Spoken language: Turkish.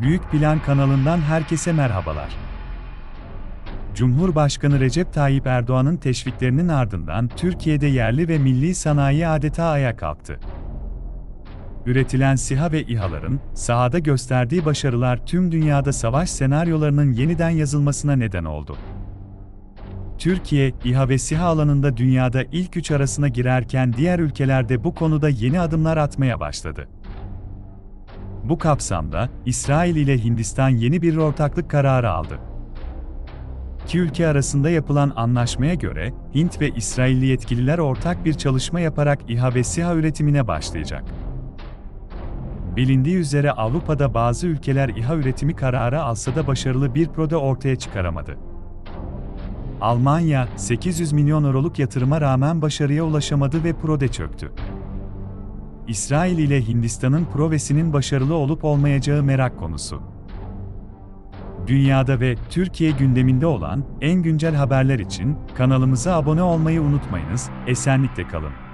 Büyük Plan kanalından herkese merhabalar. Cumhurbaşkanı Recep Tayyip Erdoğan'ın teşviklerinin ardından Türkiye'de yerli ve milli sanayi adeta ayağa kalktı. Üretilen SİHA ve İHA'ların sahada gösterdiği başarılar tüm dünyada savaş senaryolarının yeniden yazılmasına neden oldu. Türkiye, İHA ve SİHA alanında dünyada ilk üç arasına girerken diğer ülkelerde bu konuda yeni adımlar atmaya başladı. Bu kapsamda, İsrail ile Hindistan yeni bir ortaklık kararı aldı. İki ülke arasında yapılan anlaşmaya göre, Hint ve İsrailli yetkililer ortak bir çalışma yaparak İHA ve SİHA üretimine başlayacak. Bilindiği üzere Avrupa'da bazı ülkeler İHA üretimi kararı alsa da başarılı bir proje ortaya çıkaramadı. Almanya, 800 milyon euroluk yatırıma rağmen başarıya ulaşamadı ve prode çöktü. İsrail ile Hindistan'ın provesinin başarılı olup olmayacağı merak konusu. Dünyada ve Türkiye gündeminde olan en güncel haberler için kanalımıza abone olmayı unutmayınız, esenlikle kalın.